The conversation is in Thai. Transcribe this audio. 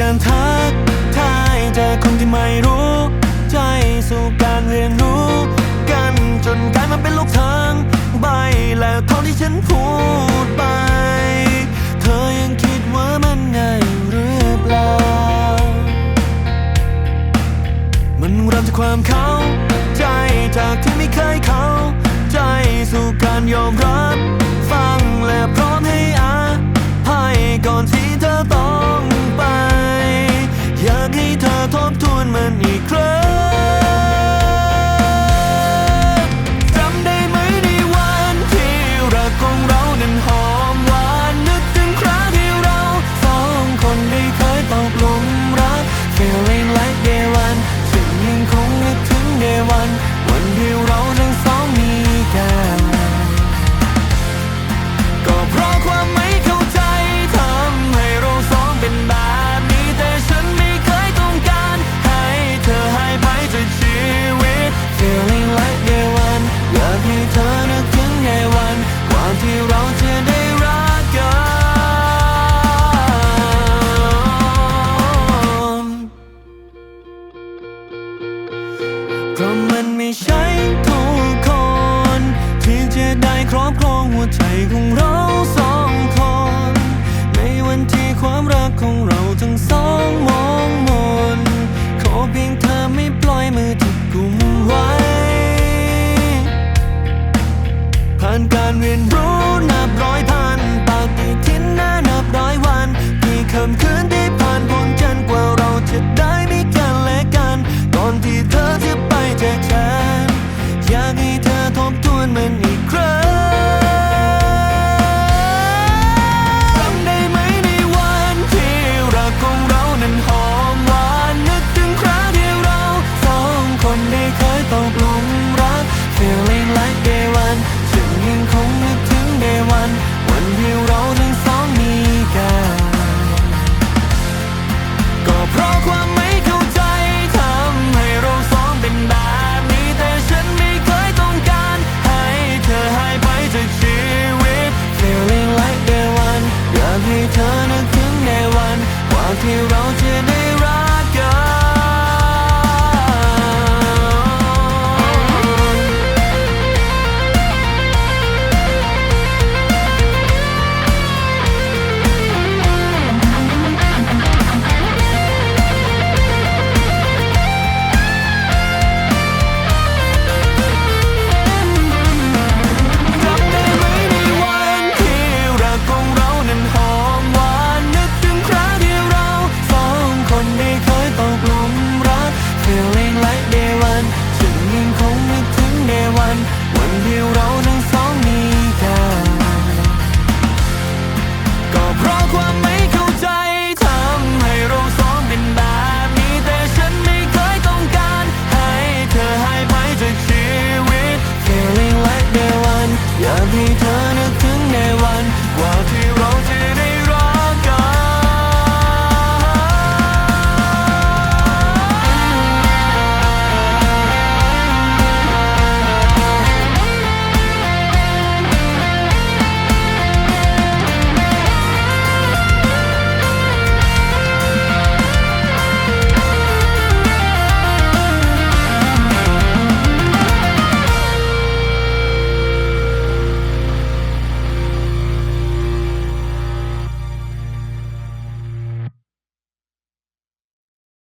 การทักทายจากคนที่ไม่รู้ ใจสู่การเรียนรู้ กันจนกลายมาเป็นลูกทางใบแล้วเท่าที่ฉันพูดไป เธอยังคิดว่ามันง่ายหรือเปล่า มันริ่จากความเข้าใจจากที่ไม่เคยเข้า ใจสู่การยอมรับ ครอบครองหัวใจของเราสองคน ในวันที่ความรักของเรา วันวันเดียวเรานั้น